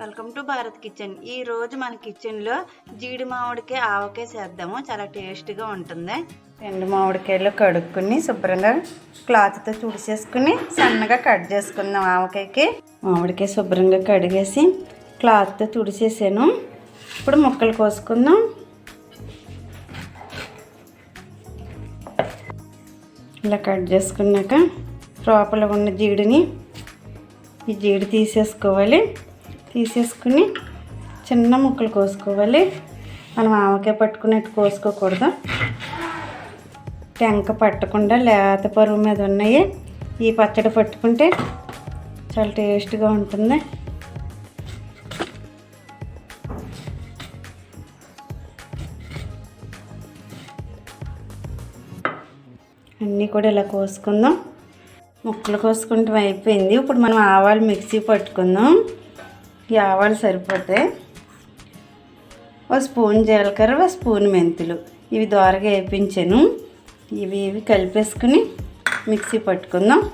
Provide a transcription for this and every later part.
Welcome to Bharat kitchen. ఈ రోజు మన కిచెన్లో జీడి మామిడికాయ ఆవకాయ చేద్దాము. చాలా టేస్ట్గా ఉంటుంది. రెండు మామిడికాయలు కడుక్కుని శుభ్రంగా క్లాత్తో తుడిచేసుకుని సన్నగా కట్ చేసుకుందాం ఆవకాయకి. మామిడికాయ శుభ్రంగా కడిగేసి క్లాత్తో తుడిచేసాను. ఇప్పుడు ముక్కలు కోసుకుందాం. ఇలా కట్ చేసుకున్నాక లోపల ఉన్న జీడిని ఈ జీడి తీసేసుకోవాలి. తీసేసుకుని చిన్న ముక్కలు కోసుకోవాలి. మనం ఆవకాయ పట్టుకున్నట్టు కోసుకోకూడదు. టెంక పట్టకుండా లేత పరువు మీద ఉన్నాయి. ఈ పచ్చడి పట్టుకుంటే చాలా టేస్ట్గా ఉంటుంది. అన్నీ కూడా ఇలా కోసుకుందాం. ముక్కలు కోసుకుంటాం అయిపోయింది. ఇప్పుడు మనం ఆవాలు మిక్సీ పట్టుకుందాం. ఈ ఆవాలు సరిపోతే ఒక స్పూన్ జీలకర్ర ఒక స్పూన్ మెంతులు. ఇవి దోరగా వేయించాను ఇవి ఇవి కలిపేసుకుని మిక్సీ పట్టుకుందాం.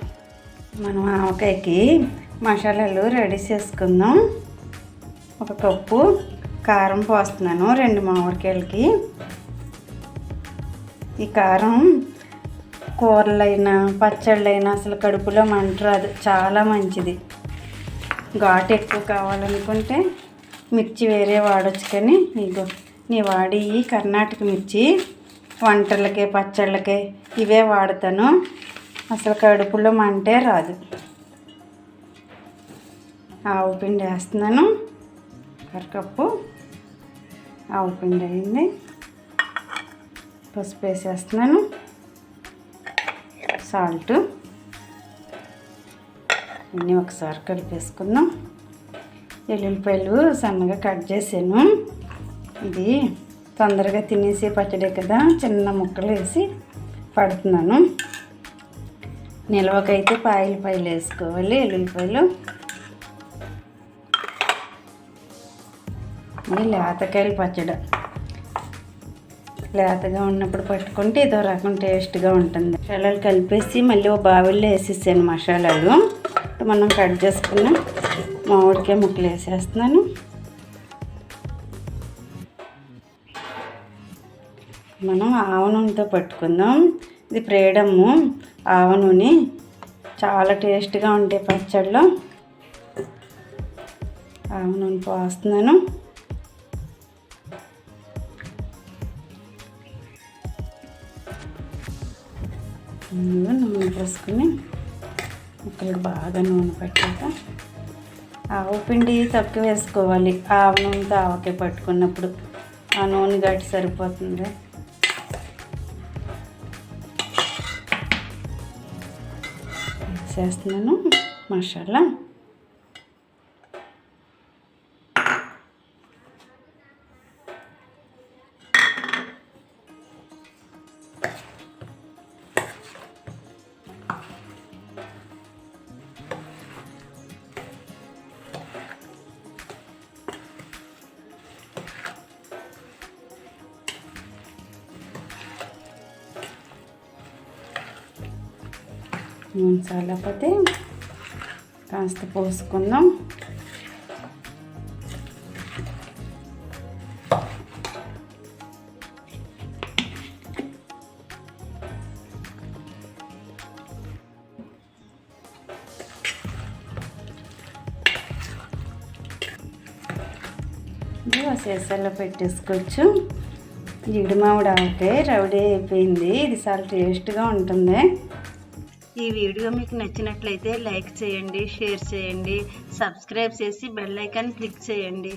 మనం ఆవకాయకి మసాలాలు రెడీ చేసుకుందాం. ఒక కప్పు కారం పోస్తున్నాను రెండు మామిడికాయలకి. ఈ కారం కూరలైనా పచ్చళ్ళైనా అసలు కడుపులో మంట రాదు చాలా మంచిది. ఘాటు ఎక్కువ కావాలనుకుంటే మిర్చి వేరే వాడచ్చు కానీ ఇగో నీ వాడి ఈ కర్ణాటక మిర్చి వంటలకే పచ్చళ్ళకే ఇవే వాడతాను. అసలు కడుపులో మంటే రాదు. ఆవు పిండి వేస్తున్నాను. అరకప్పు. ఆవు పిండి అయింది. పసుపు వేసేస్తున్నాను. సాల్ట్. అన్నీ ఒకసారి కలిపేసుకుందాం. ఎల్లుల్లిపాయలు సన్నగా కట్ చేసాను. ఇది తొందరగా తినేసి పచ్చడే కదా చిన్న ముక్కలు వేసి పడుతున్నాను. నిల్వకైతే పాయలు పాయలు వేసుకోవాలి ఎల్లుల్లిపాయలు. ఇది లేతకాయలు పచ్చడి. లేతగా ఉన్నప్పుడు పట్టుకుంటే ఇదో రకం టేస్ట్గా ఉంటుంది. మసాలాలు కలిపేసి మళ్ళీ ఒక బావిల్లో వేసేసాను మసాలాలు. మనం కట్ చేసుకున్న మామిడికాయ ముక్కలు వేసేస్తున్నాను. మనం ఆవ నూనెతో పట్టుకుందాం. ఇది ప్రేడము ఆవ నూనె చాలా టేస్ట్గా ఉంటాయి పచ్చడిలో ఆవ నూనె పోస్తున్నాను. నూనె పోసుకుని ముక్కలకు బాగా నూనె పట్టాక ఆవు పిండి తక్కువ వేసుకోవాలి. ఆవు నూనెతో ఆవకే పట్టుకున్నప్పుడు ఆ నూనె గట్టి సరిపోతుంది. చేస్తున్నాను. మసాలా. నూనె కాస్త పోసుకుందాం. సీసాలో పెట్టేసుకోవచ్చు. జీడి మామిడి రౌడీ అయిపోయింది. ఇది చాలా టేస్ట్గా ఉంటుంది. ఈ వీడియో మీకు నచ్చినట్లయితే లైక్ చేయండి షేర్ చేయండి సబ్స్క్రైబ్ చేసి బెల్ ఐకాన్ క్లిక్ చేయండి.